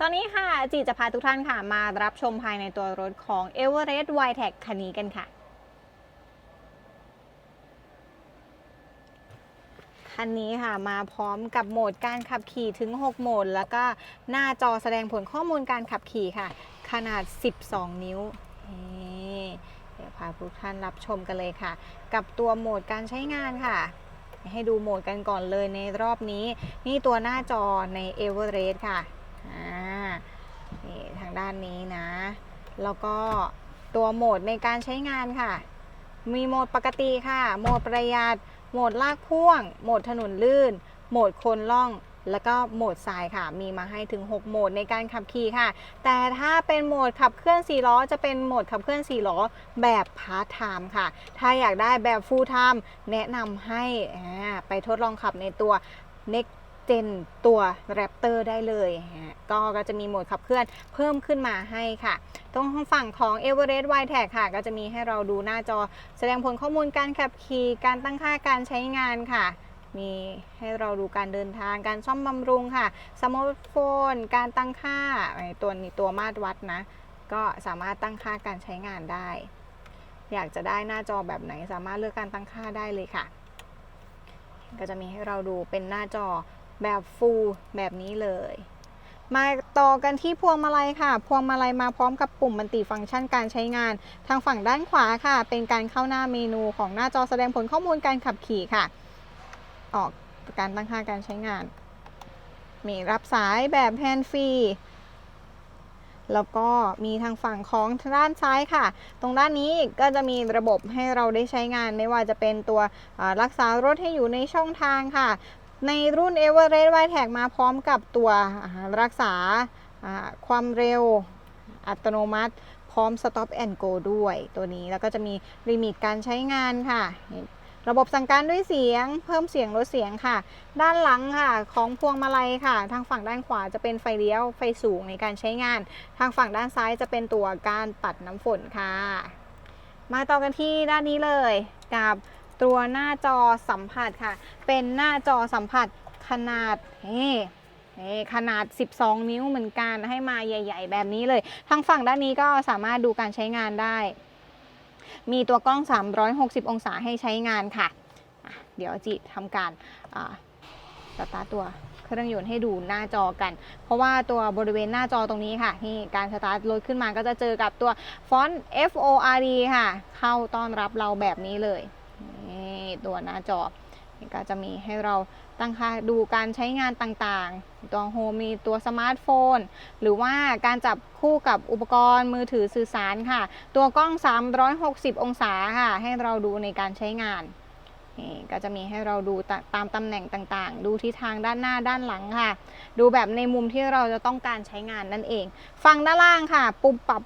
ตอนนี้ค่ะจีจะพาทุกท่านค่ะ มารับชมภายในตัวรถของ Everest w i t e c คันนี้กันค่ะ คันนี้ค่ะมาพร้อมกับโหมดการขับขี่ถึง 6 โหมด แล้วก็หน้าจอแสดงผลข้อมูลการขับขี่ค่ะ ขนาด 12 นิ้วเดี๋ยวพาทุกท่านรับชมกันเลยค่ะ กับตัวโหมดการใช้งานค่ะให้ดูโหมดกันก่อนเลยในรอบนี้ นี่ตัวหน้าจอใน Everest ค่ะอ่านี่ทาง ด้านนี้นะ แล้วก็ตัวโหมดในการใช้งานค่ะ มีโหมดปกติค่ะ โหมดประหยัด โหมดลากพ่วง โหมดถนนลื่น โหมดโคนล่อง แล้วก็โหมดทรายค่ะ มีมาให้ถึง 6 โหมดในการขับขี่ค่ะ แต่ถ้าเป็นโหมดขับเคลื่อน4ล้อ จะเป็นโหมดขับเคลื่อน4ล้อแบบพาร์ทไทม์ค่ะ ถ้าอยากได้แบบฟูลไทม์แนะนำให้ไปทดลองขับในตัว Next Gen ตัว Raptor ได้เลยฮะก็ก็จะมีโหมดขับเคลื่อนเพิ่มขึ้นมาให้ค่ะ ตรงฝั่งของ Everest w i t e c ค่ะ ก็จะมีให้เราดูหน้าจอ แสดงผลข้อมูลการขับขี่การตั้งค่าการใช้งานค่ะ มีให้เราดูการเดินทางการซ่อมบำรุงค่ะสมาร์ทโฟน การตั้งค่าตัวนี้ตัวมาตรวัดนะ ก็สามารถตั้งค่าการใช้งานได้ อยากจะได้หน้าจอแบบไหนสามารถเลือกการตั้งค่าได้เลยค่ะ ก็จะมีให้เราดูเป็นหน้าจอ แบบฟูลแบบนี้เลย มาต่อกันที่พวงมาลัยค่ะ พวงมาลัยมาพร้อมกับปุ่มมัลติฟังก์ชันการใช้งาน ทางฝั่งด้านขวาค่ะ เป็นการเข้าหน้าเมนูของหน้าจอแสดงผลข้อมูลการขับขี่ค่ะ ออกการตั้งค่าการใช้งาน มีรับสายแบบแฮนด์ฟรีแล้วก็มีทางฝั่งของด้านซ้ายค่ะ ตรงด้านนี้ก็จะมีระบบให้เราได้ใช้งาน ไม่ว่าจะเป็นตัวรักษารถให้อยู่ในช่องทางค่ะ ในรุ่น Everest w i t e c มาพร้อมกับตัวรักษาอ่าความเร็วอัตโนมัติ พร้อม Stop and Go ด้วยตัวนี้แล้วก็จะมีลิมิตการใช้งานค่ะ ระบบสั่งการด้วยเสียง เพิ่มเสียงลดเสียงค่ะ ด้านหลังค่ะของพวงมาลัยค่ะ ทางฝั่งด้านขวาจะเป็นไฟเลี้ยวไฟสูงในการใช้งาน ทางฝั่งด้านซ้ายจะเป็นตัวการปัดน้ำฝนค่ะ มาต่อกันที่ด้านนี้เลยกับ ตัวหน้าจอสัมผัสค่ะ เป็นหน้าจอสัมผัสขนาดนี่นี่ขนาด 12 นิ้วเหมือนกันให้มาใหญ่ ๆ แบบนี้เลย ทางฝั่งด้านนี้ก็สามารถดูการใช้งานได้ มีตัวกล้อง 360 องศาให้ใช้งานค่ะะเดี๋ยวจิทำการสตาร์ทตัวเครื่องยนต์ให้ดูหน้าจอกัน เพราะว่าตัวบริเวณหน้าจอตรงนี้ค่ะนี่การสตาร์ทรถขึ้นมาก็จะเจอกับตัวฟอนต์ F O R D ค่ะ เข้าต้อนรับเราแบบนี้เลย ตัวหน้าจอนี่ก็จะมีให้เราตั้งค่าดูการใช้งานต่างๆ ตัวโฮมมีตัวสมาร์ทโฟน หรือว่าการจับคู่กับอุปกรณ์มือถือสื่อสารค่ะ ตัวกล้อง 360 องศาค่ะ ให้เราดูในการใช้งานนี่ก็จะมีให้เราดูตามตำแหน่งต่างๆ ดูทิศทางด้านหน้าด้านหลังค่ะ ดูแบบในมุมที่เราจะต้องการใช้งานนั่นเอง ฝั่งด้านล่างค่ะ ปุ่มปรับ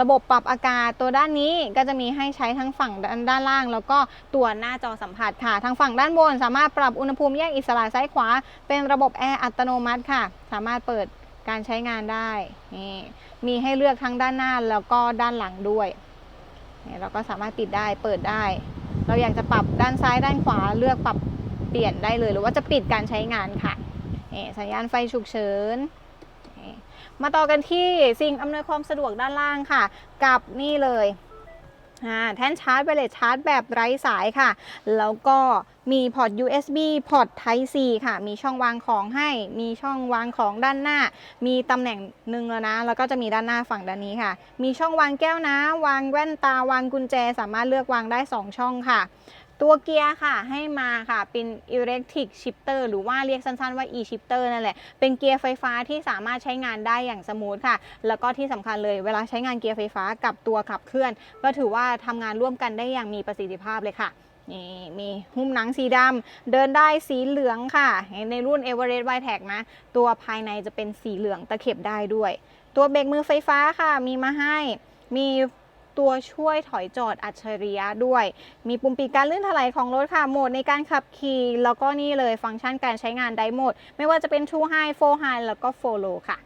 ระบบปรับอากาศตัวด้านนี้ก็จะมีให้ใช้ทั้งฝั่งด้านด้านล่าง แล้วก็ตัวหน้าจอสัมผัสค่ะ ทางฝั่งด้านบน สามารถปรับอุณหภูมิแยกอิสระซ้ายขวา เป็นระบบแอร์อัตโนมัติค่ะ สามารถเปิดการใช้งานได้นี่มีให้เลือกทั้งด้านหน้าแล้วก็ด้านหลังด้วยนี่เราก็สามารถปิดได้เปิดได้ เราอยากจะปรับด้านซ้ายด้านขวาเลือกปรับเปลี่ยนได้เลย หรือว่าจะปิดการใช้งานค่ะนี่สัญญาณไฟฉุกเฉิน มาต่อกันที่สิ่งอำนวยความสะดวกด้านล่างค่ะ กับนี่เลยแท่นชาร์จไวเลสชาร์จแบบไร้สายค่ะ แล้วก็มีพอร์ต USB พอร์ต Type C ค่ะ มีช่องวางของให้ มีช่องวางของด้านหน้า มีตำแหน่งหนึ่งแล้วนะ แล้วก็จะมีด้านหน้าฝั่งด้านนี้ค่ะ มีช่องวางแก้วน้ำวางแว่นตา วางกุญแจ สามารถเลือกวางได้ 2 ช่องค่ะ ตัวเกียร์ค่ะให้มาค่ะเป็น electric shifter หรือว่าเรียกสั้นๆว่า e shifter นั่นแหละ เป็นเกียร์ไฟฟ้าที่สามารถใช้งานได้อย่างสมูทค่ะ แล้วก็ที่สำคัญเลยเวลาใช้งานเกียร์ไฟฟ้ากับตัวขับเคลื่อน ก็ถือว่าทำงานร่วมกันได้อย่างมีประสิทธิภาพเลยค่ะนี่มีหุ้มหนังสีดำเดินได้สีเหลืองค่ะ ในรุ่น Everest w i t e c นะ ตัวภายในจะเป็นสีเหลืองตะเข็บได้ด้วย ตัวเบรกมือไฟฟ้าค่ะมีมาให้มี ตัวช่วยถอยจอดอัจฉริยะด้วย มีปุ่มปิดการลื่นถลายของรถค่ะ โหมดในการขับขี่ แล้วก็นี่เลยฟังก์ชันการใช้งานได้หมด ไม่ว่าจะเป็น True High 4 High แล้วก็4 Low ค่ะ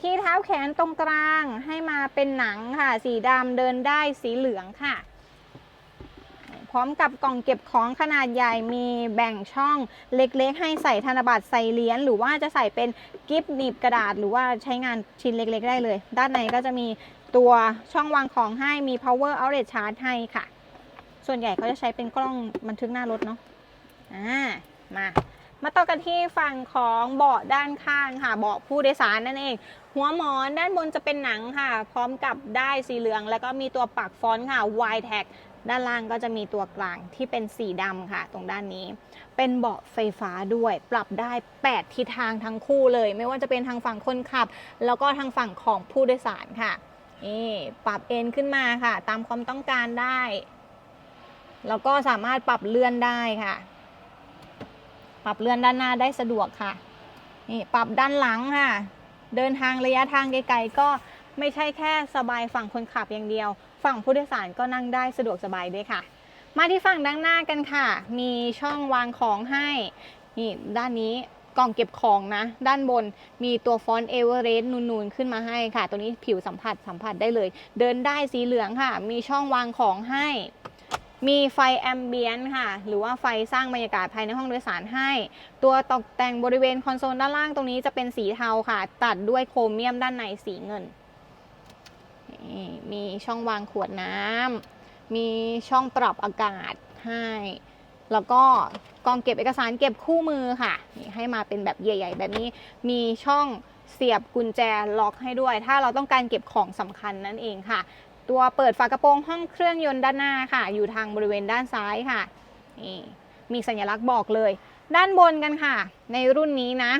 ที่เท้าแขนตรงกลางให้มาเป็นหนังค่ะ สีดำเดินได้สีเหลืองค่ะ พร้อมกับกล่องเก็บของขนาดใหญ่มีแบ่งช่องเล็กๆ ให้ใส่ธนบัตรใส่เหรียญหรือว่าจะใส่เป็นกิฟต์หนีบกระดาษ หรือว่าใช้งานชิ้นเล็กๆ ได้เลย ด้านในก็จะมี ตัวช่องวางของให้มี power outlet charge ให้ค่ะ ส่วนใหญ่เขาจะใช้เป็นกล้องบันทึกหน้ารถเนาะอ่ามา มาต่อกันที่ฝั่งของเบาะด้านข้างค่ะ เบาะผู้โดยสารนั่นเอง หัวหมอนด้านบนจะเป็นหนังค่ะ พร้อมกับได้สีเหลือง แล้วก็มีตัวปักฟอนต์ค่ะ Y tag ด้านล่างก็จะมีตัวกลางที่เป็นสีดำค่ะ ตรงด้านนี้ เป็นเบาะไฟฟ้าด้วย ปรับได้ 8 ทิศทางทั้งคู่เลย ไม่ว่าจะเป็นทางฝั่งคนขับ แล้วก็ทางฝั่งของผู้โดยสารค่ะ นี่ปรับเอ็นขึ้นมาค่ะ ตามความต้องการได้ แล้วก็สามารถปรับเลื่อนได้ค่ะ ปรับเลื่อนด้านหน้าได้สะดวกค่ะ นี่ปรับด้านหลังค่ะ เดินทางระยะทางไกลๆก็ไม่ใช่แค่สบายฝั่งคนขับอย่างเดียว ฝั่งผู้โดยสารก็นั่งได้สะดวกสบายด้วยค่ะ มาที่ฝั่งด้านหน้ากันค่ะ มีช่องวางของให้ นี่ด้านนี้ กล่องเก็บของนะ ด้านบนมีตัวฟอนต์เอเวอเรสต์นูนๆ ขึ้นมาให้ค่ะ ตัวนี้ผิวสัมผัสสัมผัสได้เลย เดินได้สีเหลืองค่ะ มีช่องวางของให้ มีไฟแอมเบียนต์ค่ะ หรือว่าไฟสร้างบรรยากาศภายในห้องโดยสารให้ ตัวตกแต่งบริเวณคอนโซลด้านล่างตรงนี้จะเป็นสีเทาค่ะ ตัดด้วยโครเมียมด้านในสีเงิน มีช่องวางขวดน้ำมีช่องปรับอากาศให้ แล้วก็กองเก็บเอกสารเก็บคู่มือค่ะนี่ให้มาเป็นแบบใหญ่ ๆ แบบนี้มีช่องเสียบกุญแจล็อกให้ด้วย ถ้าเราต้องการเก็บของสำคัญนั่นเองค่ะ ตัวเปิดฝากระโปรงห้องเครื่องยนต์ด้านหน้าค่ะ อยู่ทางบริเวณด้านซ้ายค่ะนี่มีสัญลักษณ์บอกเลย ด้านบนกันค่ะ ในรุ่นนี้นะ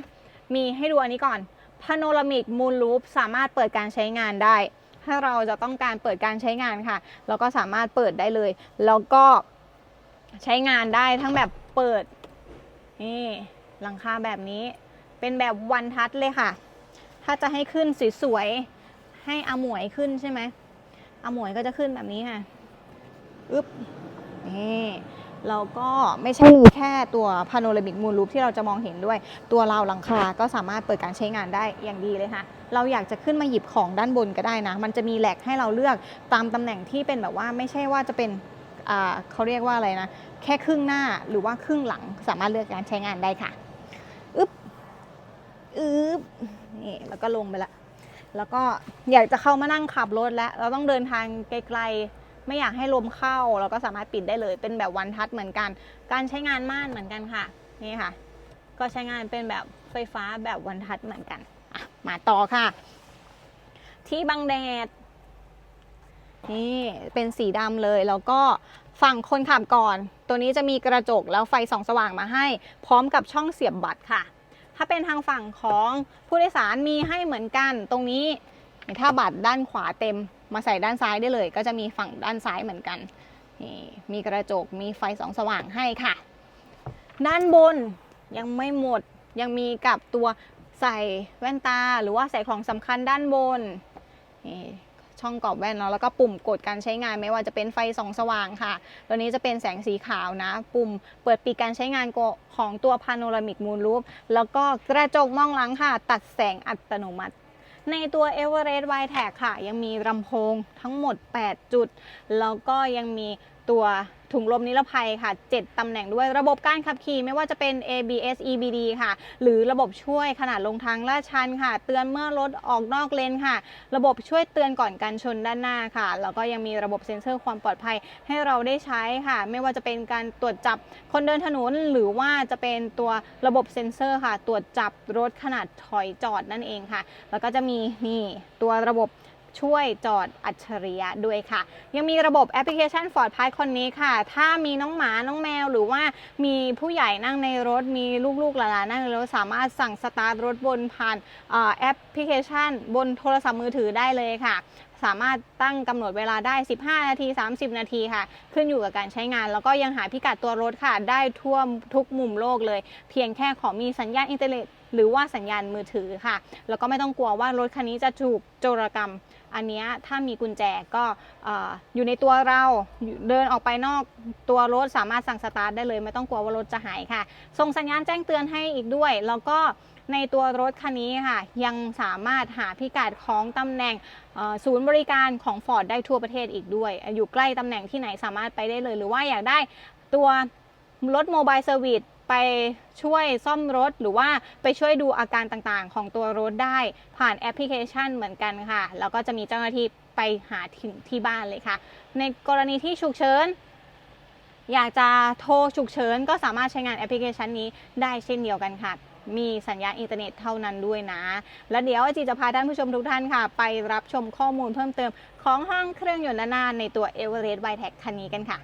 มีให้ดูอันนี้ก่อน Panoramic Moon Roof สามารถเปิดการใช้งานได้ ถ้าเราจะต้องการเปิดการใช้งานค่ะ เราก็สามารถเปิดได้เลย แล้วก็ ใช้งานได้ทั้งแบบเปิด นี่หลังคาแบบนี้ เป็นแบบวันทัชเลยค่ะ ถ้าจะให้ขึ้นสวยๆ ให้อาหมวยขึ้นใช่ไหมอาหมวยก็จะขึ้นแบบนี้ค่ะ อึ๊บ นี่แล้วก็ไม่ใช่มีแค่ตัวพาโนรามิกมูลรูปที่เราจะมองเห็นด้วย ตัวราวหลังคาก็สามารถเปิดการใช้งานได้อย่างดีเลยค่ะ เราอยากจะขึ้นมาหยิบของด้านบนก็ได้นะ มันจะมีแหลกให้เราเลือกตามตำแหน่งที่เป็นแบบว่าไม่ใช่ว่าจะเป็น เขาเรียกว่าอะไรนะ แค่ครึ่งหน้าหรือว่าครึ่งหลังสามารถเลือกการใช้งานได้ค่ะอึ๊บอึ๊บนี่แล้วก็ลงไปละแล้วก็อยากจะเข้ามานั่งขับรถแล้ว เราต้องเดินทางไกลๆ ไม่อยากให้ลมเข้า เราก็สามารถปิดได้เลย เป็นแบบวันทัชเหมือนกัน การใช้งานม่านเหมือนกันค่ะ นี่ค่ะ ก็ใช้งานเป็นแบบไฟฟ้าแบบวันทัชเหมือนกันมาต่อค่ะ ที่บังแดด นี่เป็นสีดำเลยแล้วก็ฝั่งคนขับก่อน ตัวนี้จะมีกระจกแล้วไฟส่องสว่างมาให้ พร้อมกับช่องเสียบบัตรค่ะ ถ้าเป็นทางฝั่งของผู้โดยสารมีให้เหมือนกัน ตรงนี้ถ้าบัตรด้านขวาเต็มมาใส่ด้านซ้ายได้เลย ก็จะมีฝั่งด้านซ้ายเหมือนกันนี่มีกระจกมีไฟส่องสว่างให้ค่ะ ด้านบนยังไม่หมดยังมีกับตัวใส่แว่นตาหรือว่าใส่ของสำคัญด้านบนนี่ ช่องกรอบแว่นเนาะแล้วก็ปุ่มกดการใช้งานไม่ว่าจะเป็นไฟส่องสว่างค่ะ ตัวนี้จะเป็นแสงสีขาวนะ ปุ่มเปิดปิดการใช้งานของตัวพาโนรามิกมูนรูปแล้วก็กระจกมองหลังค่ะ ตัดแสงอัตโนมัติในตัว Everest w i t e g ค่ะ ยังมีลำโพงทั้งหมด 8 จุด แล้วก็ยังมีตัว ถุงลมนิรภัยค่ะ 7 ตำแหน่งด้วยระบบการขับขี่ไม่ว่าจะเป็น ABS EBD ค่ะ หรือระบบช่วยขนาดลงทางลาดชันค่ะ เตือนเมื่อรถออกนอกเลนค่ะ ระบบช่วยเตือนก่อนการชนด้านหน้าค่ะ แล้วก็ยังมีระบบเซ็นเซอร์ความปลอดภัยให้เราได้ใช้ค่ะ ไม่ว่าจะเป็นการตรวจจับคนเดินถนนหรือว่าจะเป็นตัวระบบเซ็นเซอร์ค่ะ ตรวจจับรถขนาดถอยจอดนั่นเองค่ะ แล้วก็จะมีนี่ตัวระบบ ช่วยจอดอัจฉริยะด้วยค่ะ ยังมีระบบแอปพลิเคชัน Ford p i คนนี้ค่ะ ถ้ามีน้องหมาน้องแมว หรือว่ามีผู้ใหญ่นั่งในรถ มีลูกๆหลานๆนั่งในรถ สามารถสั่งสตาร์ทรถบนผ่านอแอปพลิเคชัน บนโทรศัพท์มือถือได้เลยค่ะ สามารถตั้งกำหนดเวลาได้ 15 นาที 30 นาทีค่ะ ขึ้นอยู่กับการใช้งาน แล้วก็ยังหาพิกัดตัวรถค่ะ ได้ทั่วทุกมุมโลกเลย เพียงแค่ขอมีสัญญาณอินเทอร์เน็ต หรือว่าสัญญาณมือถือค่ะ แล้วก็ไม่ต้องกลัวว่ารถคันนี้จะถูกโจรกรรม อันนี้ถ้ามีกุญแจก็เอ่อยู่ในตัวเราเดินออกไปนอกตัวรถสามารถสั่งสตาร์ทได้เลย ไม่ต้องกลัวว่ารถจะหายค่ะ ส่งสัญญาณแจ้งเตือนให้อีกด้วย แล้วก็ในตัวรถคันนี้ค่ะ ยังสามารถหาพิกัดของตำแหน่งศูนย์บริการของ Ford ได้ทั่วประเทศอีกด้วย อยู่ใกล้ตำแหน่งที่ไหนสามารถไปได้เลย หรือว่าอยากได้ตัวรถโมบายเซอร์วิส ไปช่วยซ่อมรถ หรือว่าไปช่วยดูอาการต่างๆ ของตัวรถได้ผ่านแอปพลิเคชันเหมือนกันค่ะ แล้วก็จะมีเจ้าหน้าที่ไปหาถึงที่บ้านเลยค่ะ ในกรณีที่ฉุกเฉินอยากจะโทรฉุกเฉินก็สามารถใช้งานแอปพลิเคชันนี้ได้เช่นเดียวกันค่ะ มีสัญญาณอินเทอร์เน็ตเท่านั้นด้วยนะ แล้วเดี๋ยวจีจะพาท่านผู้ชมทุกท่านค่ะ ไปรับชมข้อมูลเพิ่มเติมของห้องเครื่องยนต์ด้านหน้าในตัว e v e r e s t y t e c คันนี้กันค่ะ